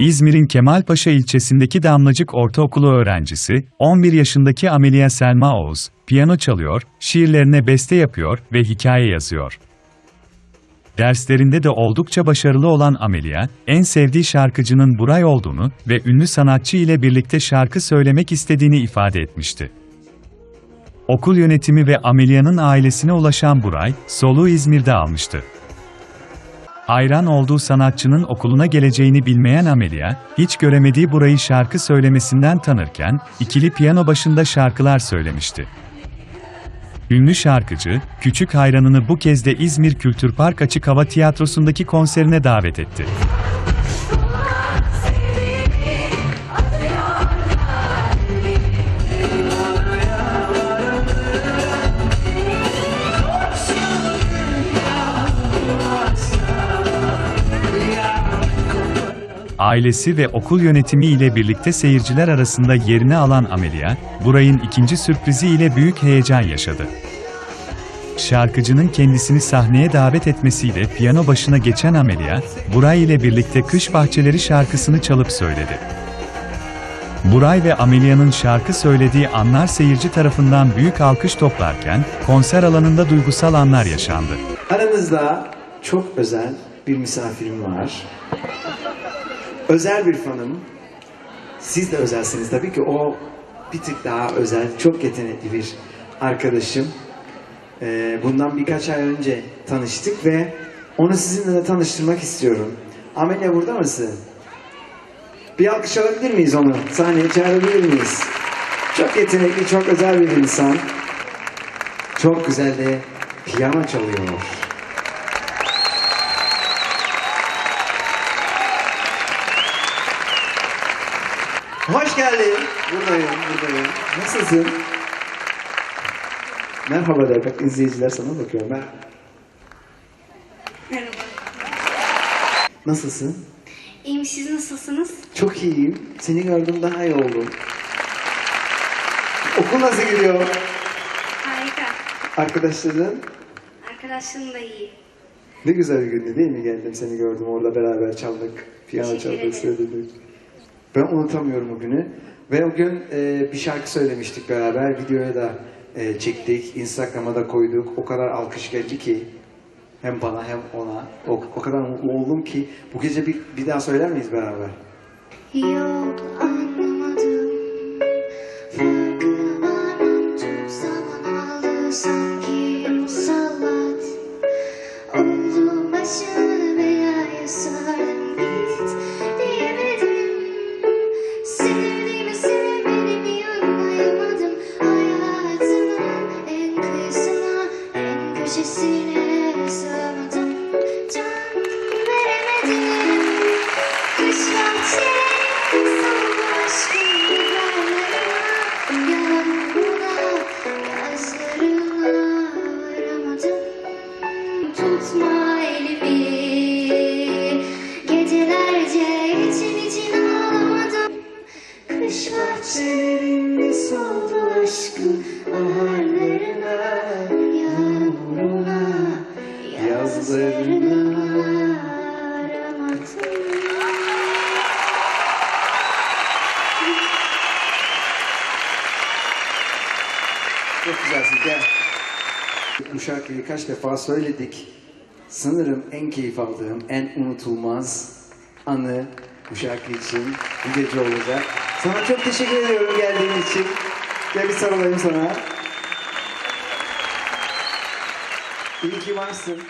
İzmir'in Kemalpaşa ilçesindeki Damlacık Ortaokulu öğrencisi, 11 yaşındaki Amelia Selma Oğuz, piyano çalıyor, şiirlerine beste yapıyor ve hikaye yazıyor. Derslerinde de oldukça başarılı olan Amelia, en sevdiği şarkıcının Buray olduğunu ve ünlü sanatçı ile birlikte şarkı söylemek istediğini ifade etmişti. Okul yönetimi ve Amelia'nın ailesine ulaşan Buray, soluğu İzmir'de almıştı. Hayran olduğu sanatçının okuluna geleceğini bilmeyen Amelia, hiç göremediği Buray'ı şarkı söylemesinden tanırken, ikili piyano başında şarkılar söylemişti. Ünlü şarkıcı, küçük hayranını bu kez de İzmir Kültür Park Açık Hava Tiyatrosu'ndaki konserine davet etti. Ailesi ve okul yönetimi ile birlikte seyirciler arasında yerini alan Amelia, Buray'ın ikinci sürprizi ile büyük heyecan yaşadı. Şarkıcının kendisini sahneye davet etmesiyle piyano başına geçen Amelia, Buray ile birlikte Kış Bahçeleri şarkısını çalıp söyledi. Buray ve Amelia'nın şarkı söylediği anlar seyirci tarafından büyük alkış toplarken, konser alanında duygusal anlar yaşandı. Aranızda çok özel bir misafirim var. Özel bir fanım. Siz de özelsiniz tabii ki. O bir tık daha özel, çok yetenekli bir arkadaşım. Ee, bundan birkaç ay önce tanıştık ve onu sizinle de tanıştırmak istiyorum. Amelia burada mısın? Bir alkış alabilir miyiz onu? Sahneye çağırabilir miyiz? Çok yetenekli, çok özel bir insan. Çok güzel de piyano çalıyor. Hoş geldin. Buradayım, buradayım. Nasılsın? Merhaba de. Bak izleyiciler sana bakıyor. Mer Merhaba. Nasılsın? İyiyim, siz nasılsınız? Çok iyiyim. Seni gördüm daha iyi oldum. Okul nasıl gidiyor? Harika. Arkadaşların? Arkadaşlarım da iyi. Ne güzel bir gündü değil mi? Geldim seni gördüm orada beraber çaldık. Piyano çaldık, söyledik. Ben unutamıyorum o günü. Ve o gün e, bir şarkı söylemiştik beraber. Videoya da e, çektik. Instagram'a da koyduk. O kadar alkış geldi ki hem bana hem ona. O, o kadar mutlu oldum ki bu gece bir, bir daha söyler miyiz beraber? Yok anlamadım. Farkına varmam çok zaman aldı sanki köşesine sığamadım. Can veremedim. Kış bahçelerinde soldu aşkın biberlerine. Yağmuruna, yazlarına varamadım. Tutma elimi Gecelerce için için ağlamadım Kış bahçelerinde soldu aşkım Baharlarına, Çok güzelsin gel. Bu şarkıyı kaç defa söyledik. Sanırım en keyif aldığım, en unutulmaz anı bu şarkı için bu gece olacak. Sana çok teşekkür ediyorum geldiğin için. Gel bir sarılayım sana. İyi ki varsın.